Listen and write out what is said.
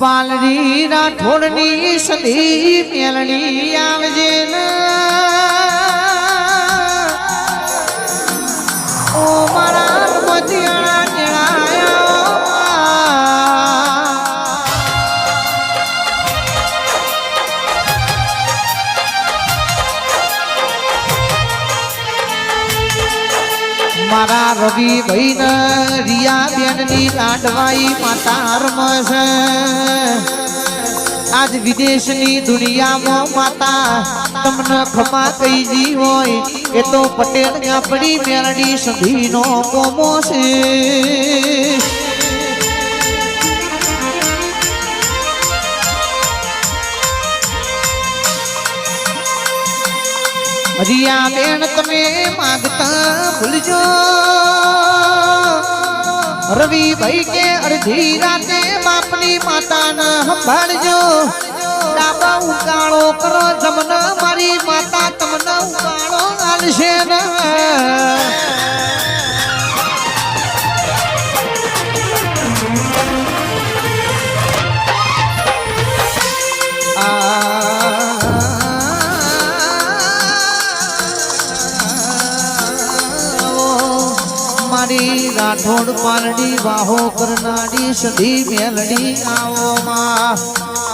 પાલડી રાઠોડની સદી મેલડી આવજે ઓ મારા નિળાયા મારા રવિ ભાઈ ને રિયા બેનની લાડવાઈ માતા રમશે આજ વિદેશની દુનિયામાં માતા, તમને ખમા કઈ જી હોય. એ તો પટેલ આપણી મેરડી સધીનો કોમો છે. હરિયા બેન, તમે માગતા ભૂલજો. રવિ ભાઈ કે અડધી રાતે બાપની માતાને સંભાળજો. ડાબા ઉકાળો કરો તમને મારી માતા તમને ઉકાળો આલશે ને. મારી રાઠોડ પારડી વાહો કરનાડી સધી મેલડી આવો માં.